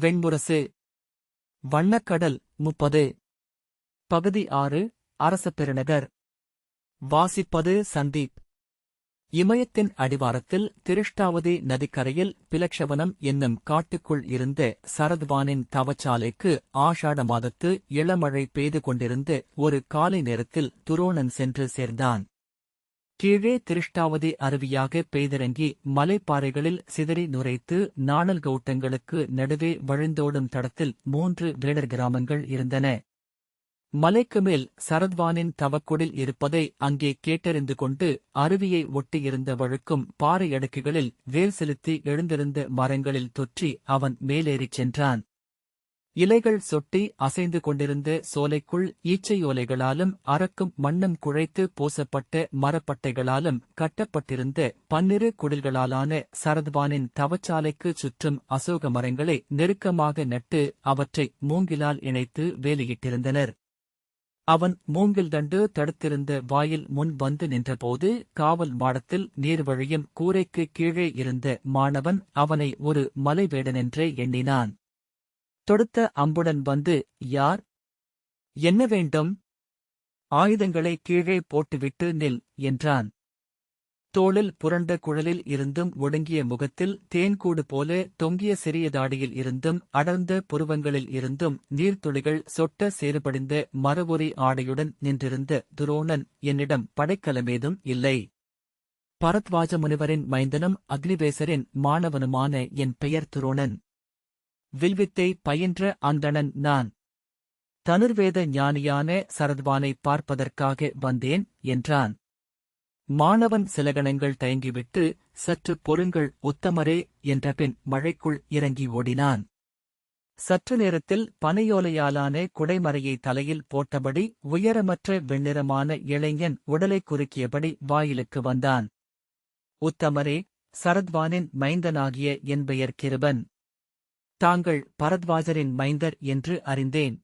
வெண்முரசு வண்ணக்கடல் முப்பது. பகுதி ஆறு அரச பெருநகர். வாசிப்பது சந்தீப். இமயத்தின் அடிவாரத்தில் திருஷ்டாவதி நதிக்கரையில் பிலக்ஷவனம் என்னும் காட்டுக்குள் இருந்த சரத்வானின் தவச்சாலைக்கு ஆஷாட மாதத்து இளமழை பெய்து கொண்டிருந்த ஒரு காலை நேரத்தில் துரோணன் சென்று சேர்ந்தான். கீழே திருஷ்டாவதி அருவியாக பெய்திறங்கி மலைப்பாறைகளில் சிதறி நுரைத்து நாணல் கௌட்டங்களுக்கு நடுவே வழிந்தோடும் தடத்தில் மூன்று வேடர் கிராமங்கள் இருந்தன. மலைக்கு மேல் சரத்வானின் தவக்குடில் இருப்பதை அங்கே கேட்டறிந்து கொண்டு அருவியை ஒட்டியிருந்த வழுக்கும் பாறை அடுக்குகளில் வேல் செலுத்தி எழுந்திருந்த மரங்களில் தொற்றி அவன் மேலேறிச் சென்றான். இலைகள் சொட்டி அசைந்து கொண்டிருந்த சோலைக்குள் ஈச்சையோலைகளாலும் அரக்கும் மண்ணும் குழைத்து பூசப்பட்ட மரப்பட்டைகளாலும் கட்டப்பட்டிருந்த பன்னிரு குடில்களாலான சரத்வானின் தவச்சாலைக்கு சுற்றும் அசோக மரங்களை நெருக்கமாக நட்டு அவற்றை மூங்கிலால் இணைத்து வேலியிட்டிருந்தனர். அவன் மூங்கில் தண்டு தடுத்திருந்த வாயில் முன் வந்து நின்றபோது காவல் மாடத்தில் நீர் வழியும் கூரைக்கு கீழே இருந்த மாணவன் அவனை ஒரு மலைவேடனென்றே எண்ணினான். தொடுத்த அம்புடன் வந்து யார்? என்ன வேண்டும்? ஆயுதங்களை கீழே போட்டுவிட்டு நில் என்றான். தோளில் புரண்ட குழலில் இருந்தும் ஒடுங்கிய முகத்தில் தேன்கூடு போல தொங்கிய சிறிய தாடியில் இருந்தும் அடர்ந்த புருவங்களில் இருந்தும் நீர்த்துளிகள் சொட்ட சேறுபடிந்த மரபொறி ஆடையுடன் நின்றிருந்த துரோணன் என்னிடம் படைக்கலமேதும் இல்லை. பரத்வாஜ முனிவரின் மைந்தனும் அக்னிவேசரின் மாணவனுமான என் பெயர் துரோணன். வில்வித்தை பயின்ற அந்தணன் நான். தனுர்வேத ஞானியான சரத்வானை பார்ப்பதற்காக வந்தேன் என்றான். மாணவன் சிலகணங்கள் தயங்கிவிட்டு சற்று பொருங்கள் உத்தமரே என்றபின் மழைக்குள் இறங்கி ஓடினான். சற்று நேரத்தில் பனையோலையாலான குடைமறையை தலையில் போட்டபடி உயரமற்ற வெண்ணிறமான இளைஞன் உடலை குறுக்கியபடி வாயிலுக்கு வந்தான். உத்தமரே சரத்வானின் மைந்தனாகிய என் பெயர் கிருபன். தாங்கள் பரத்வாஜரின் மைந்தர் என்று அறிந்தேன்.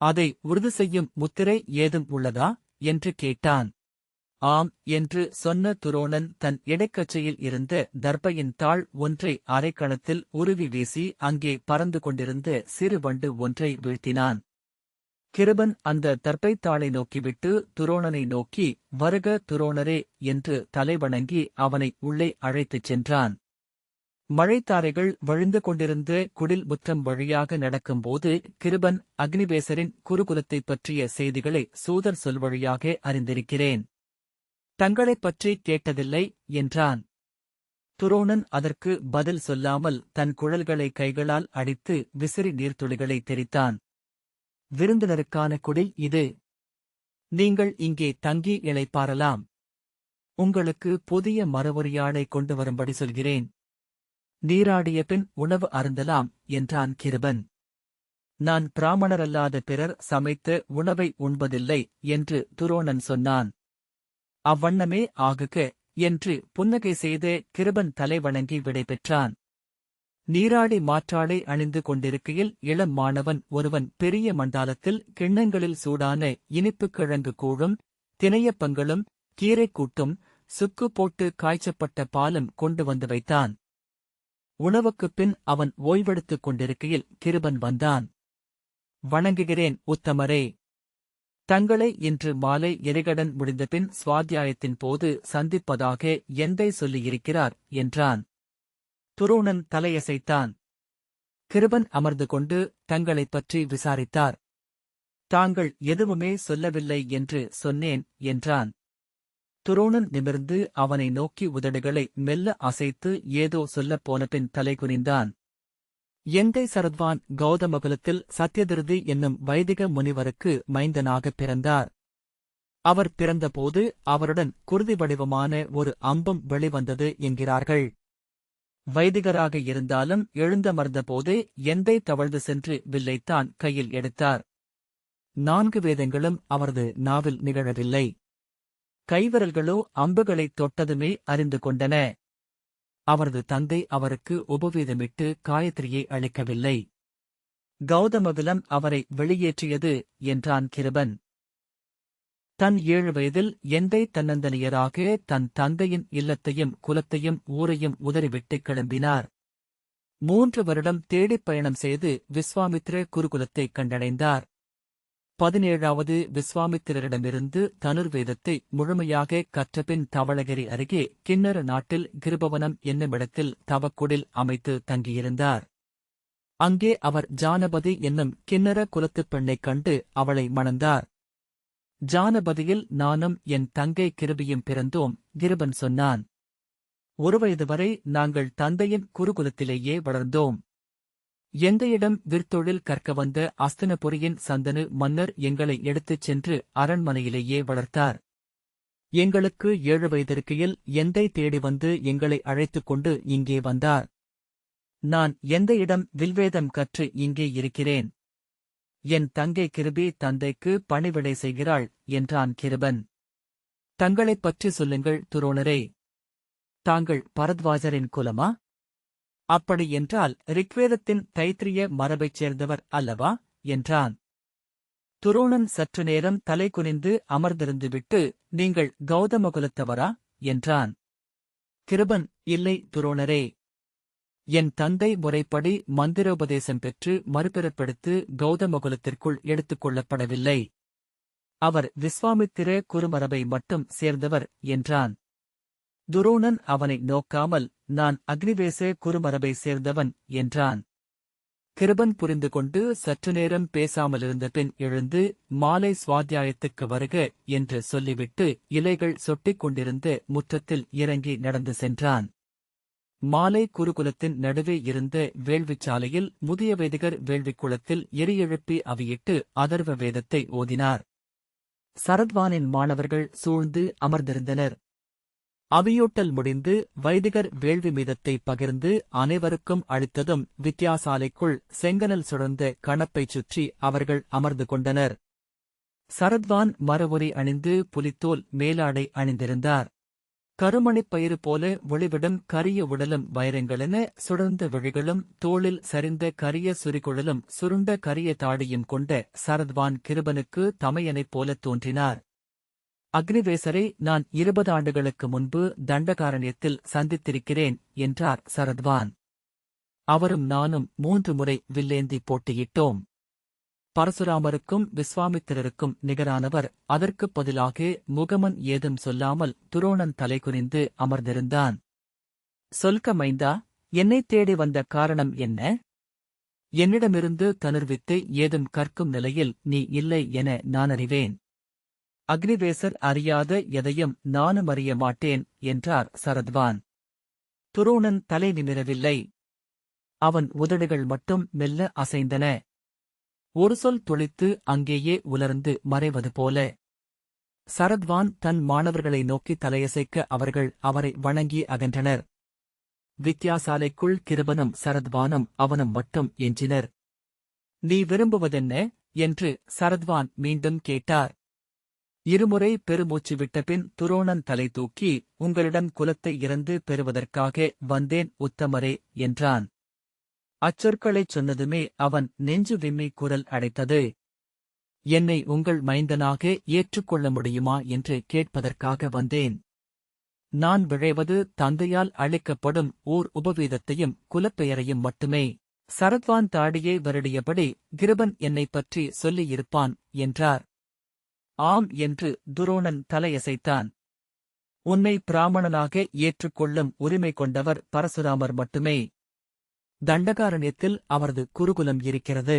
அதை உறுதி செய்யும் முத்திரை ஏதும் உள்ளதா? என்று கேட்டான். ஆம் என்று சொன்ன துரோணன் தன் இடைக்கச்சையில் இருந்த தர்பையின் தாள் ஒன்றை அரைக்கணத்தில் உருவி வீசி அங்கே பறந்து கொண்டிருந்த சிறு வண்டு ஒன்றை வீழ்த்தினான். கிருபன் அந்த தர்பைத்தாளை நோக்கிவிட்டு துரோணனை நோக்கி வருக துரோணரே என்று தலைவணங்கி அவனை உள்ளே அழைத்துச் சென்றான். மழைத்தாரைகள் வழிந்து கொண்டிருந்த குடில் முற்றம் வழியாக நடக்கும்போது கிருபன் அக்னிவேசரின் குருகுலத்தைப் பற்றிய செய்திகளை சூதர் சொல் வழியாக அறிந்திருக்கிறேன். தங்களைப் பற்றி கேட்டதில்லை என்றான். துரோணன் அதற்கு பதில் சொல்லாமல் தன் குழல்களை கைகளால் அடித்து விசிறி நீர்த்துளிகளை தெரித்தான் விருந்தினருக்கான குடில் இது. நீங்கள் இங்கே தங்கி இழைப்பாரலாம் உங்களுக்கு புதிய மரவொரியாளை கொண்டு வரும்படி சொல்கிறேன். நீராடிய பின் உணவு அருந்தலாம் என்றான் கிருபன். நான் பிராமணரல்லாத பிறர் சமைத்து உணவை உண்பதில்லை என்று துரோணன் சொன்னான். அவ்வண்ணமே ஆகுக என்று புன்னகை செய்து கிருபன் தலைவணங்கி விடைபெற்றான் நீராடி மாற்றாடை அணிந்து கொண்டிருக்கையில் இளம் மாணவன் ஒருவன் பெரிய மண்டாலத்தில் கிண்ணங்களில் சூடான இனிப்புக் கிழங்கு கூழும் திணையப்பங்களும் கீரைக்கூட்டும் சுக்கு போட்டு காய்ச்சப்பட்ட பாலும் கொண்டு வந்து வைத்தான். உணவுக்குப் பின் அவன் ஓய்வெடுத்துக் கொண்டிருக்கையில் கிருபன் வந்தான். வணங்குகிறேன் உத்தமரே. தங்களை இன்று மாலை எரிகடன் முடிந்தபின் சுவாத்தியாயத்தின் போது சந்திப்பதாக எந்தை சொல்லியிருக்கிறார்? என்றான். துரோணன் தலையசைத்தான். கிருபன் அமர்ந்து கொண்டு தங்களைப் பற்றி விசாரித்தார். தாங்கள் எதுவுமே சொல்லவில்லை என்று சொன்னேன் என்றான். துரோணன் நிமிர்ந்து அவனை நோக்கி உதடுகளை மெல்ல அசைத்து ஏதோ சொல்லப் போனபின் தலைகுனிந்தான் எந்தை சரத்வான்? கௌதமகுலத்தில் சத்யதிருதி என்னும் வைதிக முனிவருக்கு மைந்தனாகப் பிறந்தார். அவர் பிறந்தபோது அவருடன் குருதி வடிவமான ஒரு அம்பம் வெளிவந்தது என்கிறார்கள். வைதிகராக இருந்தாலும் எழுந்தமர்ந்தபோதே எந்தை தவழ்ந்து சென்று வில்லைத்தான் கையில் எடுத்தார். நான்கு வேதங்களும் அவரது நாவில் நிகழவில்லை. கைவிரல்களோ அம்புகளைத் தொட்டதுமே அறிந்து கொண்டன. அவரது தந்தை அவருக்கு உபவீதமிட்டு காயத்ரியை அளிக்கவில்லை. கௌதமகுலம் அவரை வெளியேற்றியது என்றான் கிருபன். தன் ஏழு வயதில் எந்தை தன்னந்தனியராக தன் தந்தையின் இல்லத்தையும் குலத்தையும் ஊரையும் உதறிவிட்டு கிளம்பினார். மூன்று வருடம் தேடிப் பயணம் செய்து விஸ்வாமித்ர குருகுலத்தை கண்டடைந்தார். பதினேழாவது விஸ்வாமித்திரரிடமிருந்து தனுர்வேதத்தை முழுமையாக கற்றபின் தவளகிரி அருகே கிண்ணற நாட்டில் கிருபவனம் என்னுமிடத்தில் தவக்குடில் அமைத்து தங்கியிருந்தார். அங்கே அவர் ஜானபதி என்னும் கிண்ணற குலத்துப் பெண்ணைக் கண்டு அவளை மணந்தார். ஜானபதியில் நானும் என் தங்கை கிருபியும் பிறந்தோம் கிருபன் சொன்னான். ஒரு வயது வரை நாங்கள் தந்தையின் குருகுலத்திலேயே வளர்ந்தோம். எந்தையிடம் விற்தொழில் கற்க வந்த அஸ்தனபுரியின் சந்தனு மன்னர் எங்களை எடுத்துச் சென்று அரண்மனையிலேயே வளர்த்தார். எங்களுக்கு ஏழு வயதிருக்கையில் எந்தை தேடி வந்து எங்களை அழைத்துக் கொண்டு இங்கே வந்தார். நான் எந்த இடம் வில்வேதம் கற்று இங்கே இருக்கிறேன். என் தங்கை கிருபி தந்தைக்கு பணிவிடை செய்கிறாள் என்றான் கிருபன். தங்களைப் பற்றி சொல்லுங்கள் துரோணரே. தாங்கள் பரத்வாஜரின் குலமா? அப்படி என்றால் ரிக்வேதத்தின் தைத்திரிய மரபைச் சேர்ந்தவர் அல்லவா? என்றான். துரோணன் சற்று நேரம் தலை குனிந்து அமர்ந்திருந்துவிட்டு நீங்கள் கௌதமகுலத்தவரா? என்றான். கிருபன் இல்லை துரோணரே. என் தந்தை முறைப்படி மந்திரோபதேசம் பெற்று மறுபிறப்பெடுத்து கௌதமகுலத்திற்குள் எடுத்துக் கொள்ளப்படவில்லை. அவர் விஸ்வாமித்திர குருமரபை மட்டும் சேர்ந்தவர் என்றான். துரோணன் அவனை நோக்காமல் நான் அக்னிவேச குறுமரபை சேர்ந்தவன் என்றான். கிருபன் புரிந்து கொண்டு சற்று நேரம் பேசாமலிருந்த பின் எழுந்து மாலை சுவாத்தியாயத்துக்கு வருக என்று சொல்லிவிட்டு இலைகள் சொட்டிக் கொண்டிருந்த முற்றத்தில் இறங்கி நடந்து சென்றான். மாலை குருகுலத்தின் நடுவே இருந்த வேள்விச்சாலையில் முதிய வேதிகர் வேள்விக்குளத்தில் எரியெழுப்பி அவியிட்டு அதர்வ வேதத்தை ஓதினார். சரத்வானின் மாணவர்கள் சூழ்ந்து அமர்ந்திருந்தனர். அவியூட்டல் முடிந்து வைதிகர் வேள்வி மீதத்தை பகிர்ந்து அனைவருக்கும் அளித்ததும் வித்தியாசாலைக்குள் செங்கனல் சுழந்த கணப்பைச் சுற்றி அவர்கள் அமர்ந்து கொண்டனர். சரத்வான் மரவுரி அணிந்து புலித்தோல் மேலாடை அணிந்திருந்தார். கருமணிப் பயிறு போல ஒளிவிடும் கரிய உடலும் வைரங்களென சுடர்ந்த விழிகளும் தோளில் சரிந்த கரிய சுரிகுழலும் சுருண்ட கரிய தாடியும் கொண்ட சரத்வான் கிருபனுக்கு தமையனைப் போலத் தோன்றினார். அக்னிவேசரை நான் இருபது ஆண்டுகளுக்கு முன்பு தண்டகாரண்யத்தில் சந்தித்திருக்கிறேன் என்றார் சரத்வான். அவரும் நானும் மூன்று முறை வில்லேந்தி போட்டியிட்டோம். பரசுராமருக்கும் விஸ்வாமித்திரருக்கும் நிகரானவர் அதற்குப் பதிலாக முகமன் ஏதும் சொல்லாமல் துரோணன் தலைகுனிந்து அமர்ந்திருந்தான். சொல்க மைந்தா என்னைத் தேடி வந்த காரணம் என்ன? என்னிடமிருந்து தனுர்வித்து ஏதும் கற்கும் நிலையில் நீ இல்லை என நான் அறிவேன். அக்னிவேசர் அறியாத எதையும் நானும் அறிய மாட்டேன் என்றார் சரத்வான். துரோணன் தலை நிமிரவில்லை. அவன் உதடுகள் மட்டும் மெல்ல அசைந்தன. ஒரு சொல் துளித்து அங்கேயே உலர்ந்து மறைவது போல. சரத்வான் தன் மாணவர்களை நோக்கி தலையசைக்க அவர்கள் அவரை வணங்கி அகன்றனர். வித்யாசாலைக்குள் கிருபனும் சரத்வானும் அவனும் மட்டும் எஞ்சினர். நீ விரும்புவதென்ன? என்று சரத்வான் மீண்டும் கேட்டார். இருமுறை பெருமூச்சு விட்டபின் துரோணன் தலை தூக்கி உங்களிடம் குலத்தை இறந்து பெறுவதற்காக வந்தேன் உத்தமரே என்றான். அச்சொற்களைச் சொன்னதுமே அவன் நெஞ்சு விம்மி குரல் அடைத்தது. என்னை உங்கள் மைந்தனாக ஏற்றுக்கொள்ள முடியுமா? என்று கேட்பதற்காக வந்தேன். நான் விழைவது தந்தையால் அளிக்கப்படும் ஓர் உபவீதத்தையும் குலப்பெயரையும் மட்டுமே. சரத்வான் தாடியை வருடியபடி கிருபன் என்னைப் பற்றி சொல்லியிருப்பான் என்றார். ஆம் என்று துரோணன் தலையசைத்தான். உன்னை பிராமணனாக ஏற்றுக்கொள்ளும் உரிமை கொண்டவர் பரசுராமர் மட்டுமே. தண்டகாரண்யத்தில் அவரது குருகுலம் இருக்கிறது.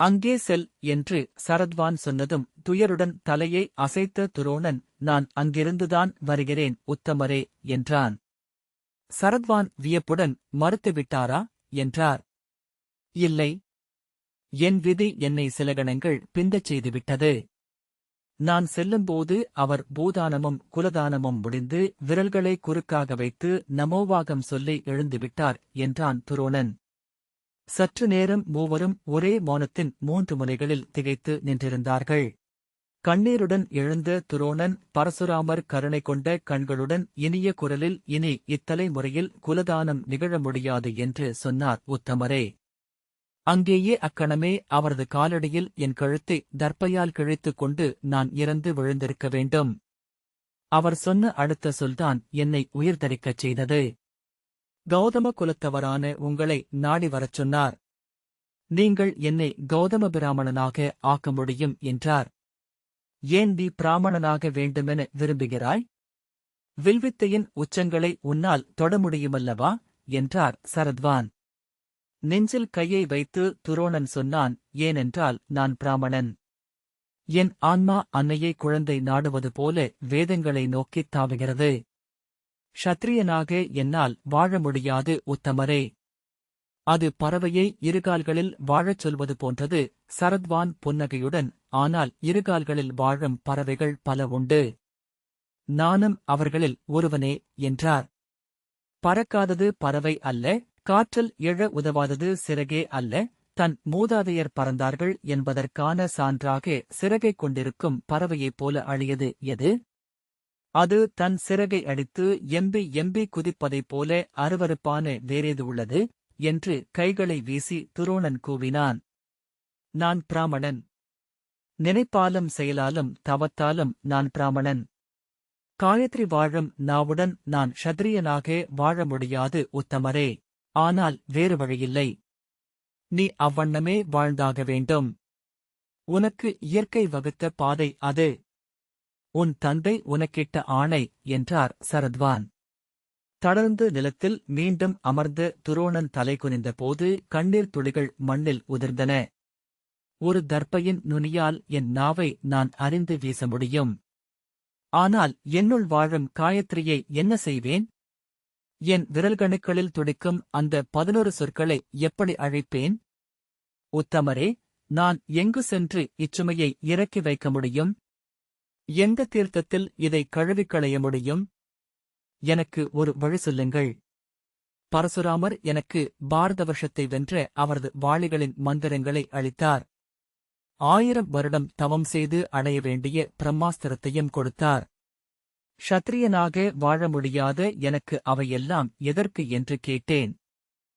அங்கே செல் என்று சரத்வான் சொன்னதும் துயருடன் தலையை அசைத்த துரோணன் நான் அங்கிருந்துதான் வருகிறேன் உத்தமரே என்றான். சரத்வான் வியப்புடன் மறுத்துவிட்டாரா என்றார். இல்லை. என் விதி என்னை சில கணங்கள் பிந்தச் செய்துவிட்டது. நான் செல்லும்போது அவர் பூதானமும் குலதானமும் முடிந்து விரல்களை குறுக்காக வைத்து நமோவாகம் சொல்லி எழுந்துவிட்டார் என்றான் துரோணன். சற்று நேரம் மூவரும் ஒரே மௌனத்தின் மூன்று முனைகளில் திகைத்து நின்றிருந்தார்கள். கண்ணீருடன் எழுந்த துரோணன் பரசுராமர் கருணை கொண்ட கண்களுடன் இனிய குரலில் இனி இத்தலைமுறையில் குலதானம் நிகழ முடியாது என்று சொன்னார் உத்தமரே. அங்கேயே அக்கணமே அவரது காலடியில் என் கழுத்தை தர்ப்பையால் கிழித்துக் கொண்டு நான் இறந்து விழுந்திருக்க வேண்டும். அவர் சொன்ன அடுத்த சொல்தான் என்னை உயிர் தரிக்கச் செய்தது. கௌதம குலத்தவரான உங்களை நாடி வரச் சொன்னார். நீங்கள் என்னை கௌதம பிராமணனாக ஆக்க முடியும் என்றார். ஏன் நீ பிராமணனாக வேண்டுமென விரும்புகிறாய்? வில்வித்தையின் உச்சங்களை உன்னால் தொட முடியுமல்லவா? என்றார் சரத்வான். நெஞ்சில் கையை வைத்து துரோணன் சொன்னான் ஏனென்றால் நான் பிராமணன். என் ஆன்மா அன்னையை குழந்தை நாடுவது போல வேதங்களை நோக்கித் தாவுகிறது. ஷத்திரியனாக என்னால் வாழ முடியாது உத்தமரே. அது பறவையை இருகால்களில் வாழச் சொல்வது போன்றது சரத்வான் புன்னகையுடன் ஆனால் இருகால்களில் வாழும் பறவைகள் பல உண்டு. நானும் அவர்களில் ஒருவனே என்றார். பறக்காதது பறவை அல்ல காற்றில் எழ உதவாதது சிறகே அல்ல தன் மூதாதையர் பறந்தார்கள் என்பதற்கான சான்றாக சிறகைக் கொண்டிருக்கும் பறவையைப் போல அழியது எது? அது தன் சிறகை அடித்து எம்பி எம்பி குதிப்பதைப் போல அருவருப்பான வேறேது உள்ளது? என்று கைகளை வீசி துரோணன் கூவினான். நான் பிராமணன். நினைப்பாலும் செயலாலும் தவத்தாலும் நான் பிராமணன். காயத்ரி வாழும் நாவுடன் நான் ஷத்ரியனாக வாழ முடியாது உத்தமரே. ஆனால் வேறு வழியில்லை. நீ அவ்வண்ணமே வாழ்ந்தாக வேண்டும். உனக்கு இயற்கை வகுத்த பாதை அது. உன் தந்தை உனக்கிட்ட ஆணை என்றார் சரத்வான். தளர்ந்து நிலத்தில் மீண்டும் அமர்ந்த துரோணன் தலை குனிந்த போது கண்ணீர் துளிகள் மண்ணில் உதிர்ந்தன. ஒரு தர்ப்பையின் நுனியால் என் நாவை நான் அறிந்து வீச முடியும். ஆனால் என்னுள் வாழும் காயத்ரியை என்ன செய்வேன்? என் விரல்கணுக்களில் துடிக்கும் அந்த பதினொரு சொற்களை எப்படி அழைப்பேன்? உத்தமரே நான் எங்கு சென்று இச்சுமையை இறக்கி வைக்க முடியும்? எந்த தீர்த்தத்தில் இதை கழுவிக் களைய முடியும்? எனக்கு ஒரு வழி சொல்லுங்கள். பரசுராமர் எனக்கு பாரத வருஷத்தை வென்ற அவரது வாளிகளின் மந்திரங்களை அளித்தார். ஆயிரம் வருடம் தவம் செய்து அடைய வேண்டிய பிரம்மாஸ்திரத்தையும் கொடுத்தார். ஷத்ரியனாக வாழ முடியாத எனக்கு அவையெல்லாம் எதற்கு என்று கேட்டேன்.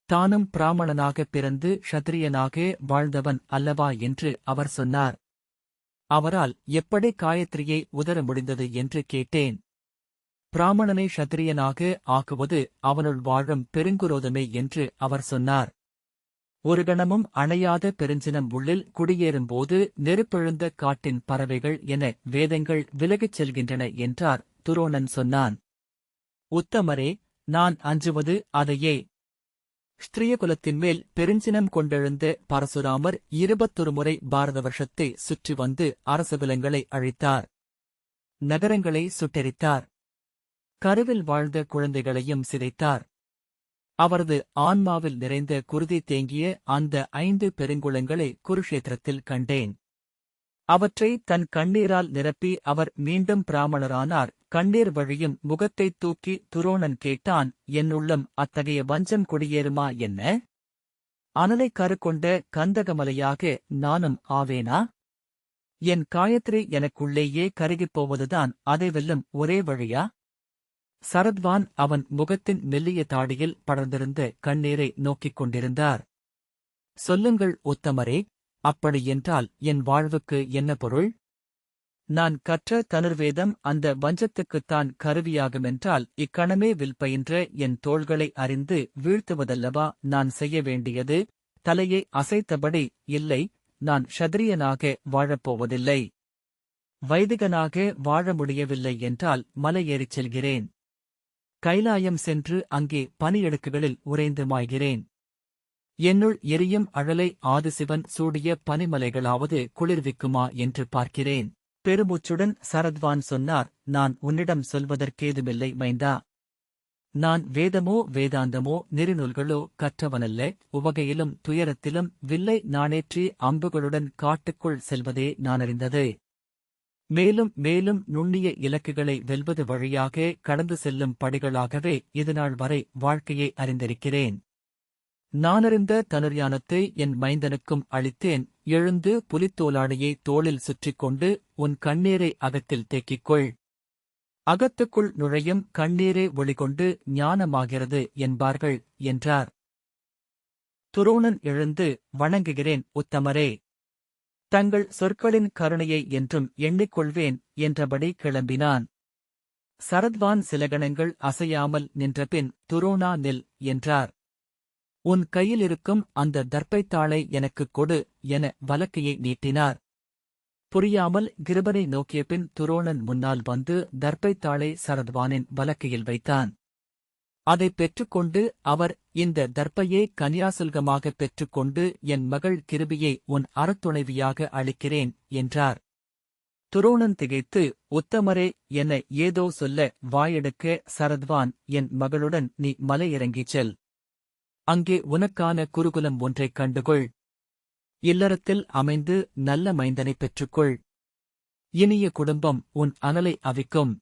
தானும் பிராமணனாக பிறந்து ஷத்ரியனாக வாழ்ந்தவன் அல்லவா என்று அவர் சொன்னார். அவரால் எப்படி காயத்ரியை உதர முடிந்தது என்று கேட்டேன். பிராமணனை ஷத்திரியனாக ஆக்குவது அவனுள் வாழும் பெருங்குரோதமே என்று அவர் சொன்னார். ஒரு கணமும் அணையாத பெருஞ்சினம் உள்ளில் குடியேறும்போது நெருப்பெழுந்த காட்டின் பறவைகள் என வேதங்கள் விலகிச் செல்கின்றன என்றார் துரோணன் சொன்னான். உத்தமரே நான் அஞ்சுவது அதையே. ஸ்திரீயகுலத்தின் மேல் பெருஞ்சினம் கொண்டெழுந்த பரசுராமர் இருபத்தொரு முறை பாரத வருஷத்தை சுற்றி வந்து அரசவிலங்களை அழித்தார். நகரங்களை சுட்டெரித்தார். கருவில் வாழ்ந்த குழந்தைகளையும் சிதைத்தார். அவரது ஆன்மாவில் நிறைந்த குருதி தேங்கிய அந்த ஐந்து பெருங்குளங்களை குருஷேத்திரத்தில் கண்டேன். அவற்றை தன் கண்ணீரால் நிரப்பி அவர் மீண்டும் பிராமணரானார். கண்ணீர் வழியும் முகத்தைத் தூக்கி துரோணன் கேட்டான் என்னுள்ளம் அத்தகைய வஞ்சம் குடியேறுமா என்ன? அனலை கருக்கொண்ட கந்தகமலையாக நானும் ஆவேனா? என் காயத்ரி எனக்குள்ளேயே கருகிப் போவதுதான் அதை வெல்லும் ஒரே வழியா? சரத்வான் அவன் முகத்தின் மெல்லிய தாடியில் படர்ந்திருந்த கண்ணீரை நோக்கிக் கொண்டிருந்தார். சொல்லுங்கள் உத்தமரே! அப்படியென்றால் என் வாழ்வுக்கு என்ன பொருள்? நான் கற்ற தனுர்வேதம் அந்த வஞ்சத்துக்குத்தான் கருவியாகுமென்றால் இக்கணமே வில் பயின்ற என் தோள்களை அறிந்து வீழ்த்துவதல்லவா நான் செய்ய வேண்டியது? தலையை அசைத்தபடி இல்லை நான் ஷத்ரியனாக வாழப்போவதில்லை வைதிகனாக வாழ முடியவில்லை என்றால் மலையேறிச் செல்கிறேன். கைலாயம் சென்று அங்கே பனியடுக்குகளில் உறைந்து மாய்கிறேன். என்னுள் எரியும் அழலை ஆதிசிவன் சூடிய பனிமலைகளாவது குளிர்விக்குமா என்று பார்க்கிறேன். பெருமூச்சுடன் சரத்வான் சொன்னார் நான் உன்னிடம் சொல்வதற்கேதுமில்லை மைந்தா. நான் வேதமோ வேதாந்தமோ நெறிநூல்களோ கற்றவனல்ல உவகையிலும் துயரத்திலும் வில்லை நானேற்றி அம்புகளுடன் காட்டுக்குள் செல்வதே நான் அறிந்தது மேலும் மேலும் நுண்ணிய இலக்குகளை வெல்வது வழியாக கடந்து செல்லும் படிகளாகவே இதுநாள் வரை வாழ்க்கையை அறிந்திருக்கிறேன். நானறிந்த தனுர்யானத்தை என் மைந்தனுக்கும் அளித்தேன். எழுந்து புலித்தோலாடையை தோளில் சுற்றிக் கொண்டு உன் கண்ணீரை அகத்தில் தேக்கிக்கொள். அகத்துக்குள் நுழையும் கண்ணீரே ஒளிகொண்டு ஞானமாகிறது என்பார்கள் என்றார். துரோணன் எழுந்து வணங்குகிறேன் உத்தமரே! தங்கள் சொற்களின் கருணையை என்றும் எண்ணிக்கொள்வேன் என்றபடி கிளம்பினான். சரத்வான் சிலகணங்கள் அசையாமல் நின்றபின் துரோணா நில் என்றார். உன் கையில் இருக்கும் அந்த தர்ப்பைத்தாளை எனக்குக் கொடு என வலக்கையை நீட்டினார். புரியாமல் கிருபனை நோக்கிய பின் துரோணன் முன்னால் வந்து தர்ப்பைத்தாளை சரத்வானின் வலக்கையில் வைத்தான். அதைப் பெற்றுக்கொண்டு அவர் இந்த தர்ப்பையே கன்யாசுல்கமாகப் பெற்றுக்கொண்டு என் மகள் கிருபியை உன் அறத்துணைவியாக அளிக்கிறேன் என்றார். துரோணன் திகைத்து உத்தமரே என ஏதோ சொல்ல வாயெடுக்க சரத்வான் என் மகளுடன் நீ மலையிறங்கிச் செல். அங்கே உனக்கான குருகுலம் ஒன்றைக் கண்டுகொள். இல்லறத்தில் அமைந்து நல்ல மைந்தனைப் பெற்றுக்கொள். இனிய குடும்பம் உன் அனலை அவிக்கும்.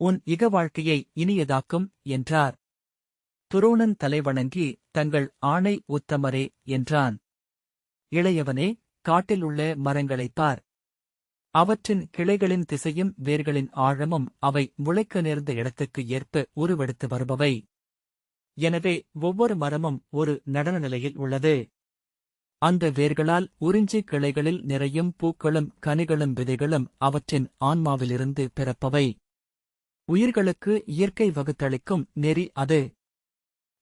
உன் இக வாழ்க்கையை இனியதாக்கும் என்றார். துரோணன் தலைவணங்கி தங்கள் ஆணை உத்தமரே என்றான். இளையவனே காட்டிலுள்ள மரங்களைப் பார். அவற்றின் கிளைகளின் திசையும் வேர்களின் ஆழமும் அவை முளைக்க நேர்ந்த இடத்துக்கு ஏற்ப உருவெடுத்து வருபவை. எனவே ஒவ்வொரு மரமும் ஒரு நடன நிலையில் உள்ளது. அந்த வேர்களால் உறிஞ்சி கிளைகளில் நிறையும் பூக்களும் கனிகளும் விதைகளும் அவற்றின் ஆன்மாவிலிருந்து பிறப்பவை. உயிர்களுக்கு இயற்கை வகுத்தளிக்கும் நெறி அது.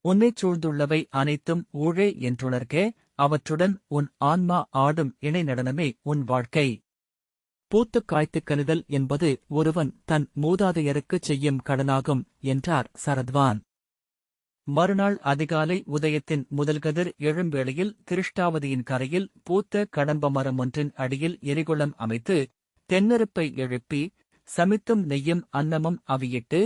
உன்னைச் சூழ்ந்துள்ளவை அனைத்தும் ஊழே என்றுணர்க அவற்றுடன் உன் ஆன்மா ஆடும் இணை நடனமே உன் வாழ்க்கை. பூத்துக் காய்த்துக் கணிதல் என்பது ஒருவன் தன் மூதாதையருக்குச் செய்யும் கடனாகும் என்றார் சரத்வான். மறுநாள் அதிகாலை உதயத்தின் முதல்கதிர் எழும்பேளையில் திருஷ்டாவதியின் கரையில் பூத்த கடம்ப மரம் ஒன்றின் அடியில் எரிகுளம் அமைத்து தென்னெருப்பை எழுப்பி சமித்தும் நெய்யும் அன்னமும் அவியிட்டு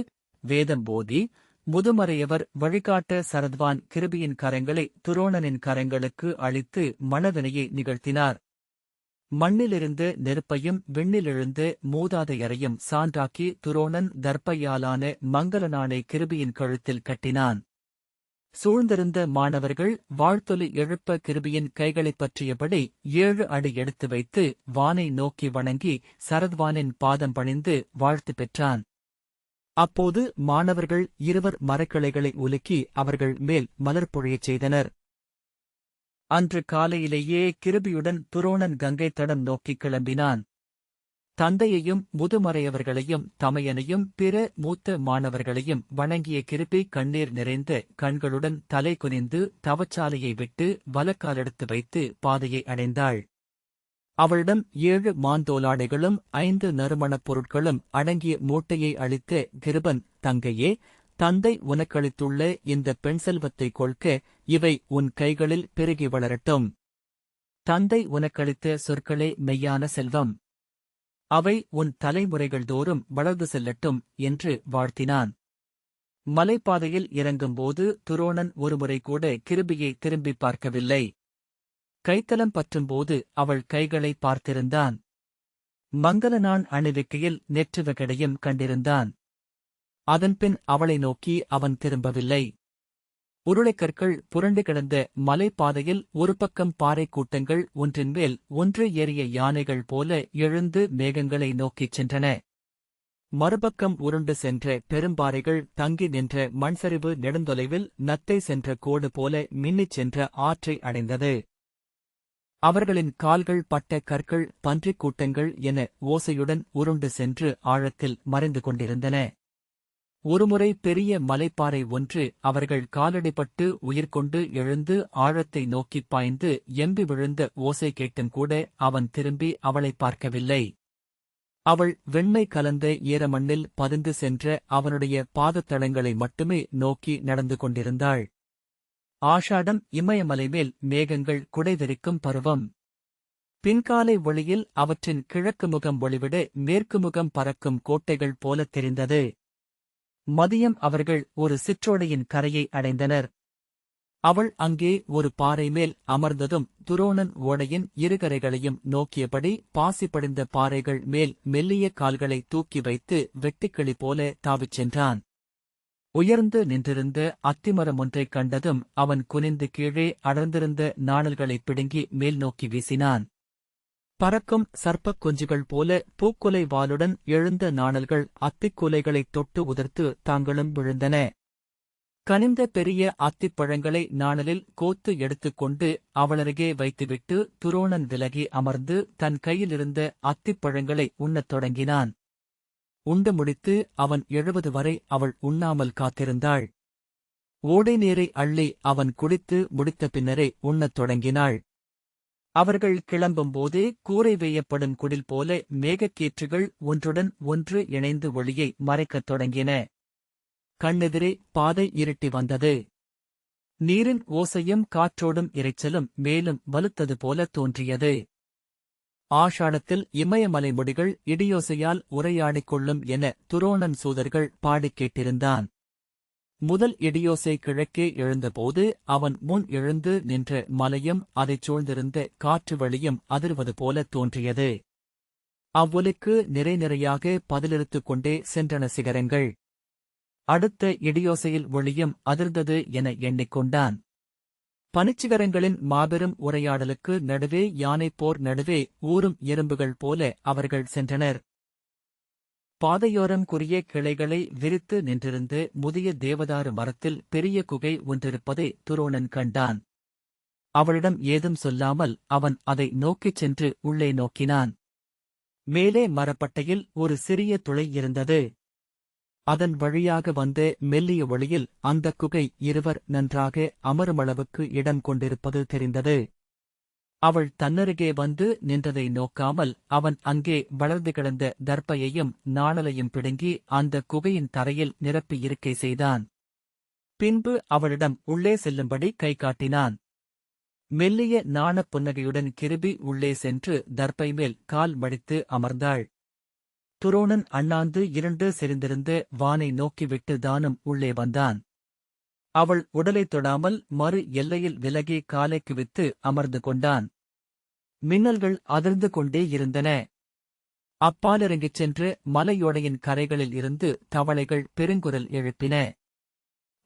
வேதம் போதி முதுமறையவர் வழிகாட்ட சரத்வான் கிருபியின் கரங்களை துரோணனின் கரங்களுக்கு அளித்து மணவினையை நிகழ்த்தினார். மண்ணிலிருந்து நெருப்பையும் விண்ணிலிருந்து மூதாதையரையும் சான்றாக்கி துரோணன் தர்ப்பையாலான மங்களனானை கிருபியின் கழுத்தில் கட்டினான். சூழ்ந்திருந்த மாணவர்கள் வாழ்த்தொலி எழுப்ப கிருபியின் கைகளைப் பற்றியபடி ஏழு அடி எடுத்து வைத்து வானை நோக்கி வணங்கி சரத்வானின் பாதம் பணிந்து வாழ்த்து பெற்றான். அப்போது மாணவர்கள் இருவர் மரக்கிளைகளை உலுக்கி அவர்கள் மேல் மலர் பொழியச் செய்தனர். அன்று காலையிலேயே கிருபியுடன் துரோணன் கங்கை தடம் நோக்கிக் கிளம்பினான். தந்தையையும் முதுமறையவர்களையும் தமையனையும் பிற மூத்த மாணவர்களையும் வணங்கிய கிருபி கண்ணீர் நிறைந்த கண்களுடன் தலை குனிந்து தவச்சாலையை விட்டு வலக்காலெடுத்து வைத்து பாதையை அடைந்தாள். அவளிடம் ஏழு மாந்தோலாடைகளும் ஐந்து நறுமணப் பொருட்களும் அடங்கிய மூட்டையை அளித்த கிருபன் தங்கையே தந்தை உனக்களித்துள்ள இந்த பெண் செல்வத்தை கொள்க இவை உன் கைகளில் பெருகி வளரட்டும். தந்தை உனக்களித்த சொற்களே மெய்யான செல்வம். அவை உன் தலைமுறைகள் தோறும் வளர்ந்து செல்லட்டும் என்று வாழ்த்தினான். மலைப்பாதையில் இறங்கும்போது துரோணன் ஒருமுறை கூட கிருபியை திரும்பிப் பார்க்கவில்லை. கைத்தலம் பற்றும்போது அவள் கைகளை பார்த்திருந்தான். மங்களனான் அணிவிக்கையில் நெற்றுவகடையும் கண்டிருந்தான். அதன்பின் அவளை நோக்கி அவன் திரும்பவில்லை. உருளைக்கற்கள் புரண்டு கிடந்த மலைப்பாதையில் ஒரு பக்கம் பாறை கூட்டங்கள் ஒன்றின் மேல் ஒன்று ஏறிய யானைகள் போல எழுந்து மேகங்களை நோக்கிச் சென்றன. மறுபக்கம் உருண்டு சென்ற பெரும்பாறைகள் தங்கி நின்ற மண்சரிவு நெடுந்தொலைவில் நத்தை சென்ற கோடு போல மின்னிச் சென்ற ஆற்றை அடைந்தது. அவர்களின் கால்கள் பட்ட கற்கள் பன்றிக் கூட்டங்கள் என ஓசையுடன் உருண்டு சென்று ஆழத்தில் மறைந்து கொண்டிருந்தன. ஒருமுறை பெரிய மலைப்பாறை ஒன்று அவர்கள் காலடிப்பட்டு உயிர்கொண்டு எழுந்து ஆழத்தை நோக்கிப் பாய்ந்து எம்பி விழுந்த ஓசை கேட்டும் கூட அவன் திரும்பி அவளை பார்க்கவில்லை. அவள் வெண்மை கலந்த ஈரமண்ணில் பதிந்து சென்ற அவனுடைய பாதத்தளங்களை மட்டுமே நோக்கி நடந்து கொண்டிருந்தாள். ஆஷாடம் இமயமலை மேல் மேகங்கள் குடைவிரிக்கும் பருவம். பின்காலை ஒளியில் அவற்றின் கிழக்கு முகம் ஒளிவிட மேற்கு முகம் பறக்கும் கோட்டைகள் போலத் தெரிந்தது. மதியம் அவர்கள் ஒரு சிற்றோடையின் கரையை அடைந்தனர். அவள் அங்கே ஒரு பாறை மேல் அமர்ந்ததும் துரோணன் ஓடையின் இருகரைகளையும் நோக்கியபடி பாசி படிந்த பாறைகள் மேல் மெல்லிய கால்களை தூக்கி வைத்து வெட்டுக்கிளி போல தாவிச் சென்றான். உயர்ந்து நின்றிருந்த அத்திமரம் ஒன்றைக் கண்டதும் அவன் குனிந்து கீழே அடர்ந்திருந்த நாணல்களைப் பிடுங்கி மேல் நோக்கி வீசினான். பறக்கும் சர்ப்பக் குஞ்சுகள் போல பூக்குலை வாளுடன் எழுந்த நாணல்கள் அத்திக்குலைகளைத் தொட்டு உதிர்த்து தாங்களும் விழுந்தன. கனிந்த பெரிய அத்திப்பழங்களை நாணலில் கோத்து எடுத்துக்கொண்டு அவளருகே வைத்துவிட்டு துரோணன் விலகி அமர்ந்து தன் கையிலிருந்த அத்திப்பழங்களை உண்ணத் தொடங்கினான். உண்டு முடித்து அவன் எழுபது வரை அவள் உண்ணாமல் காத்திருந்தாள். ஓடை நீரை அள்ளி அவன் குடித்து முடித்த பின்னரே உண்ணத் தொடங்கினாள். அவர்கள் கிளம்பும்போதே கூரை வேயப்படும் குடில் போல மேகக்கீற்றுகள் ஒன்றுடன் ஒன்று இணைந்து ஒளியை மறைக்கத் தொடங்கின. கண்ணெதிரே பாதை இருட்டி வந்தது. நீரின் ஓசையும் காற்றோடும் இரைச்சலும் மேலும் வலுத்தது போல தோன்றியது. ஆஷாடத்தில் இமயமலை முடிகள் இடியோசையால் உரையாடிக் கொள்ளும் என துரோணன் சூதர்கள் பாடிக் கேட்டிருந்தான். முதல் இடியோசை கிழக்கே எழுந்தபோது அவன் முன் எழுந்து நின்ற மலையும் அதைச் சூழ்ந்திருந்த காற்று வழியும் அதிர்வது போல தோன்றியது. அவ்வொலிக்கு நிறை நிறையாக பதிலிருத்துக் கொண்டே சென்றன சிகரங்கள். அடுத்த இடியோசையில் ஒளியும் அதிர்ந்தது என எண்ணிக்கொண்டான். பனிச்சிகரங்களின் மாபெரும் உரையாடலுக்கு நடுவே யானை போர் நடுவே ஊரும் எறும்புகள் போல அவர்கள் சென்றனர். பாதையோரம் குறிய கிளைகளை விரித்து நின்றிருந்து முதிய தேவதாரு மரத்தில் பெரிய குகை ஒன்றிருப்பதை துரோணன் கண்டான். அவளிடம் ஏதும் சொல்லாமல் அவன் அதை நோக்கிச் சென்று உள்ளே நோக்கினான். மேலே மரப்பட்டையில் ஒரு சிறிய துளை இருந்தது. அதன் வழியாக வந்து மெல்லிய ஒளியில் அந்தக் குகை இருவர் நன்றாக அமருமளவுக்கு இடம் கொண்டிருப்பது தெரிந்தது. அவள் தன்னருகே வந்து நின்றதை நோக்காமல் அவன் அங்கே வளர்ந்து கிடந்த தர்ப்பையையும் நாணலையும் பிடுங்கி அந்த குகையின் தரையில் நிரப்பி இருக்கை செய்தான். பின்பு அவளிடம் உள்ளே செல்லும்படி கை காட்டினான். மெல்லிய நாணப் புன்னகையுடன் கிருபி உள்ளே சென்று தர்ப்பை மேல் கால் மடித்து அமர்ந்தாள். துரோணன் அண்ணாந்து இரண்டு செறிந்திருந்து வானை நோக்கிவிட்டு தானும் உள்ளே வந்தான். அவள் உடலைத் தொடாமல் மறு எல்லையில் விலகி காலை குவித்து அமர்ந்து கொண்டான். மின்னல்கள் அதிர்ந்து கொண்டே இருந்தன. அப்பாலிறங்கிச் சென்று மலையோடையின் கரைகளில் இருந்து தவளைகள் பெருங்குரல் எழுப்பின.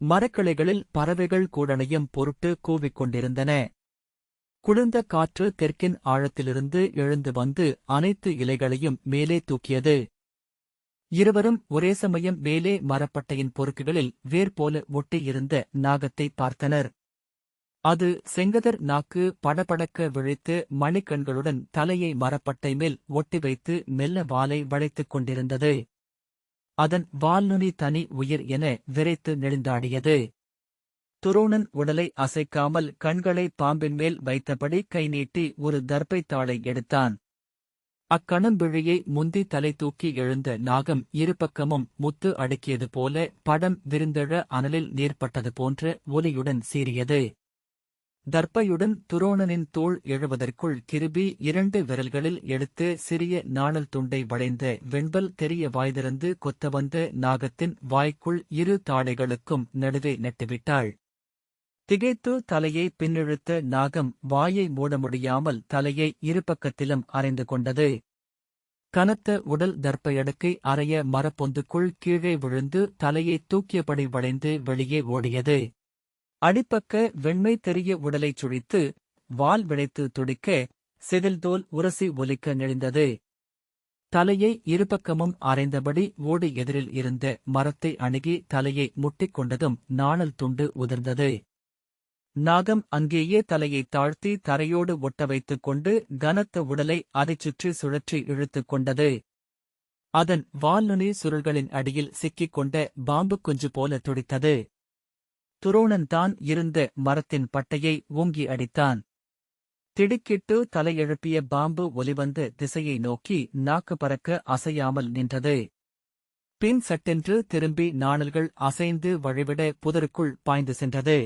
மரக்கிளைகளில் பறவைகள் கூடனையும் பொருட்டு கூவிக் கொண்டிருந்தன. குளிர்ந்த காற்று தெற்கின் ஆழத்திலிருந்து எழுந்து வந்து அனைத்து இலைகளையும் மேலே தூக்கியது. இருவரும் ஒரே சமயம் மேலே மரப்பட்டையின் பொறுக்குகளில் வேர் போல ஒட்டியிருந்த நாகத்தை பார்த்தனர். அது செங்கதர் நாக்கு படபடக்க விழித்து மணிக்கண்களுடன் தலையை மரப்பட்டை மேல் ஒட்டி வைத்து மெல்ல வாலை வளைத்துக் கொண்டிருந்தது. அதன் வால்நுனி தனி உயிர் என விரைத்து நெளிந்தாடியது. துரோணன் உடலை அசைக்காமல் கண்களை பாம்பின் மேல் வைத்தபடி கை நீட்டி ஒரு தர்ப்பைத்தாளை எடுத்தான். அக்கணம்பிழையை முந்தி தலை தூக்கி எழுந்த நாகம் இருபக்கமும் முத்து அடுக்கியது போல படம் விருந்தெழ அனலில் நேர்பட்டது போன்ற ஒலியுடன் சீறியது. தர்ப்பையுடன் துரோணனின் தோள் எழுவதற்குள் கிருபி இரண்டு விரல்களில் எடுத்து சிறிய நாணல் துண்டை வளைந்த வெண்பல் தெரிய வாய்திறந்து கொத்த வந்த நாகத்தின் வாய்க்குள் இரு தாடைகளுக்கும் நடுவே நெட்டுவிட்டாள். திகைத்து தலையை பின்னிழுத்த நாகம் வாயை மூட முடியாமல் தலையை இருபக்கத்திலும் அறைந்து கொண்டது. கனத்த உடல் தர்ப்பையடுக்கை அறைய மரப்பொந்துக்குள் கீழே விழுந்து தலையை தூக்கியபடி வளைந்து வெளியே ஓடியது. அடிப்பக்க வெண்மை தெரிய உடலைச் சுழித்து வால் விளைத்து துடிக்க செதில்தோல் உரசி ஒலிக்க நெழிந்தது தலையை இருபக்கமும் அரைந்தபடி ஓடி எதிரில் இருந்த மரத்தை அணுகி தலையை முட்டிக் கொண்டதும் நாணல் துண்டு உதிர்ந்தது. நாகம் அங்கேயே தலையை தாழ்த்தி தரையோடு ஒட்ட வைத்துக் கொண்டு கனத்த உடலை அதைச் சுற்றி சுழற்றி இழுத்துக் கொண்டது. அதன் வால்நுனி சுருள்களின் அடியில் சிக்கிக் கொண்ட பாம்பு குஞ்சு போல துடித்தது. துரோணன் தான் இருந்த மரத்தின் பட்டையை ஓங்கி அடித்தான். திடுக்கிட்டு தலையெழுப்பிய பாம்பு ஒலிவந்த திசையை நோக்கி நாக்கு பறக்க அசையாமல் நின்றது. பின் சட்டென்று திரும்பி நாணல்கள் அசைந்து வழிவிட புதருக்குள் பாய்ந்து சென்றது.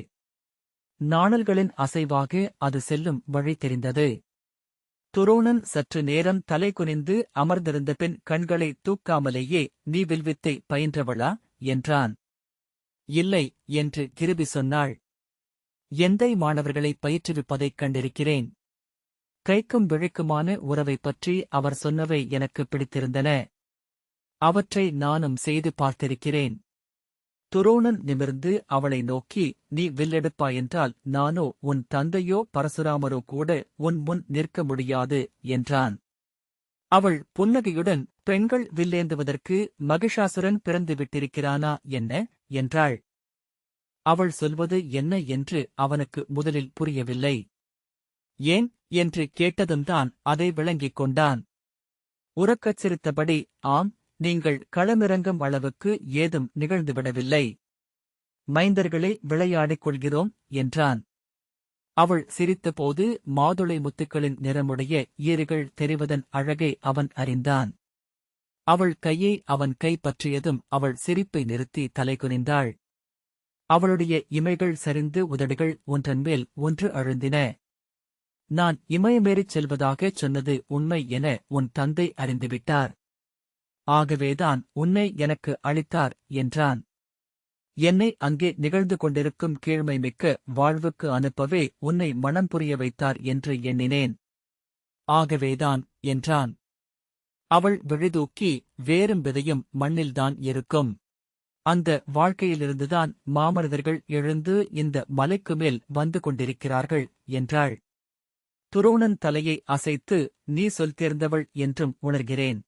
நாணல்களின் அசைவாக அது செல்லும் வழி தெரிந்தது. துரோணன் சற்று நேரம் தலை குனிந்து அமர்ந்திருந்த பின் கண்களை தூக்காமலேயே நீ வில்வித்தை பயின்றவளா? என்றான். இல்லை என்று கிருபி சொன்னாள். எந்தை மாணவர்களை பயிற்றுவிப்பதைக் கண்டிருக்கிறேன். கைக்கும் விழிக்குமான உறவைப் பற்றி அவர் சொன்னவை எனக்கு பிடித்திருந்தன. அவற்றை நானும் செய்து பார்த்திருக்கிறேன். துரோணன் நிமிர்ந்து அவளை நோக்கி நீ வில்லெடுப்பாயென்றால் நானோ உன் தந்தையோ பரசுராமரோ கூட உன் முன் நிற்க முடியாது என்றான். அவள் புன்னகையுடன் பெண்கள் வில்லேந்துவதற்கு மகிஷாசுரன் பிறந்து விட்டிருக்கிறானா என்ன? என்றாள். அவள் சொல்வது என்ன என்று அவனுக்கு முதலில் புரியவில்லை. ஏன்? என்று கேட்டதும்தான் அதை விளங்கிக் கொண்டான். உறக்கச் சிரித்தபடி ஆம் நீங்கள் களமிறங்கும் அளவுக்கு ஏதும் நிகழ்ந்துவிடவில்லை. மைந்தர்களே விளையாடிக் கொள்கிறோம் என்றான். அவள் சிரித்தபோது மாதுளை முத்துக்களின் நிறமுடைய ஈறுகள் தெரிவதன் அழகை அவன் அறிந்தான். அவள் கையை அவன் கை பற்றியதும் அவள் சிரிப்பை நிறுத்தி தலைகுனிந்தாள் அவளுடைய இமைகள் சரிந்து உதடுகள் ஒன்றன்மேல் ஒன்று அழுந்தின. நான் இமயமேறிச் செல்வதாகச் சொன்னது உண்மை என உன் தந்தை அறிந்துவிட்டார். ஆகவேதான் உன்னை எனக்கு அளித்தார் என்றான். என்னை அங்கே நிகழ்ந்து கொண்டிருக்கும் கீழ்மை மிக்க வாழ்வுக்கு அனுப்பவே உன்னை மனம் புரிய வைத்தார் என்று எண்ணினேன். ஆகவேதான் என்றான். அவள் விழிதூக்கி வேறும் விதையும் மண்ணில்தான் இருக்கும். அந்த வாழ்க்கையிலிருந்துதான் மாமனிதர்கள் எழுந்து இந்த மலைக்கு மேல் வந்து கொண்டிருக்கிறார்கள் என்றாள். துரோணன் தலையை அசைத்து நீ சொல் தேர்ந்தவள் என்றும் உணர்கிறேன்.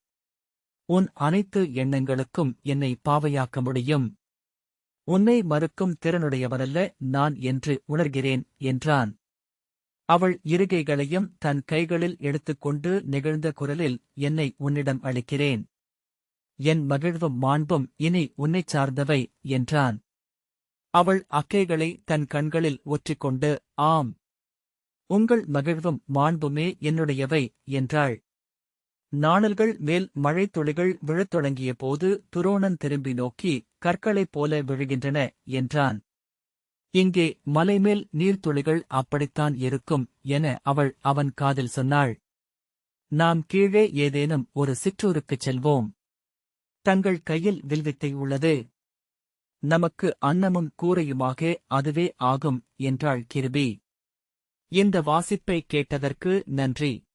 உன் அனைத்து எண்ணங்களுக்கும் என்னை பாவையாக்க முடியும். உன்னை மறுக்கும் திறனுடையவனல்ல நான் என்று உணர்கிறேன் என்றான். அவள் இருகைகளையும் தன் கைகளில் எடுத்துக்கொண்டு நிகழ்ந்த குரலில் என்னை உன்னிடம் அளிக்கிறேன். என் மகிழ்வும் மாண்பும் இனி உன்னைச் சார்ந்தவை என்றான். அவள் அக்கைகளை தன் கண்களில் ஒற்றிக்கொண்டு ஆம். உங்கள் மகிழ்வும் மாண்புமே என்னுடையவை என்றாள். நாணல்கள் மேல் மழைத்துளிகள் விழத் தொடங்கிய போது துரோணன் திரும்பி நோக்கி கற்களைப் போல விழுகின்றன என்றான். இங்கே மலைமேல் நீர்த்துளிகள் அப்படித்தான் இருக்கும் என அவள் அவன் காதில் சொன்னாள். நாம் கீழே ஏதேனும் ஒரு சிற்றூருக்குச் செல்வோம். தங்கள் கையில் வில்வித்தை உள்ளது. நமக்கு அன்னமும் கூரையுமாக அதுவே ஆகும் என்றாள் கிருபி. இந்த வாசிப்பை கேட்டதற்கு நன்றி.